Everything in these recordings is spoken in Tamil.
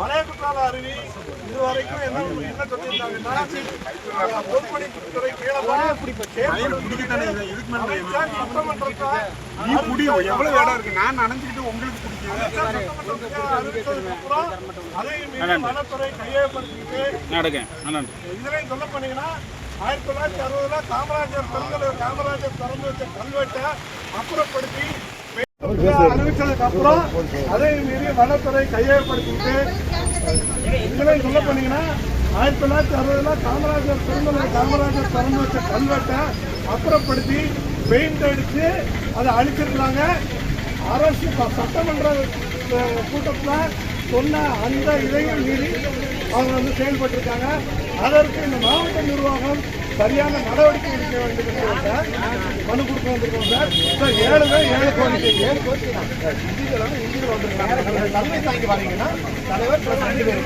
வளைய குற்றால அருவி. இதுவரைக்கும் என்ன என்ன சொல்லியிருந்தாங்கன்னா பொதுப்பணித்துறை கீழே சட்டமன்றத்தை நீ குடி எவ்வளவு இடம் இருக்கு? நான் நனைஞ்சுக்கிட்டு உங்களுக்கு வனத்துறை நல்லா இதுலயும் சொல்ல போனீங்கன்னா ஆயிரத்தி தொள்ளாயிரத்தி அறுபதுல காமராஜர் பெருங்கல் காமராஜர் திறந்து வச்ச கல்வெட்டை அப்புறப்படுத்தி அறிவிச்சதுக்கு அப்புறம் அதை மீறி வனத்துறை கையகப்படுத்திட்டு இதுலயும் சொல்ல போனீங்கன்னா ஆயிரத்தி தொள்ளாயிரத்தி அறுபதுல காமராஜர் பெருங்கல் காமராஜர் திறந்து வச்ச கல்வெட்டை அப்புறப்படுத்தி பெயிண்ட் அடிச்சு அதை அழிச்சிருக்காங்க அரசு சட்டமன்ற கூட்டத்தில் சொன்ன அந்த இதையும் மீறி அவங்க வந்து செயல்பட்டிருக்காங்க. அதற்கு இந்த மாவட்ட நிர்வாகம் சரியான நடவடிக்கை எடுக்க வேண்டும் என்று மனு கொடுக்க வந்திருக்கோம் சார். சார் ஏழு பேர் ஏழு கோரிக்கை ஏழு கோரிக்கை தான். சார் இந்தியில் வந்திருக்காங்க. தலைமை தாங்கி வாங்கிங்கன்னா தலைவர் plus ரெண்டு பேர்.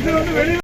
இது வந்து வெளியே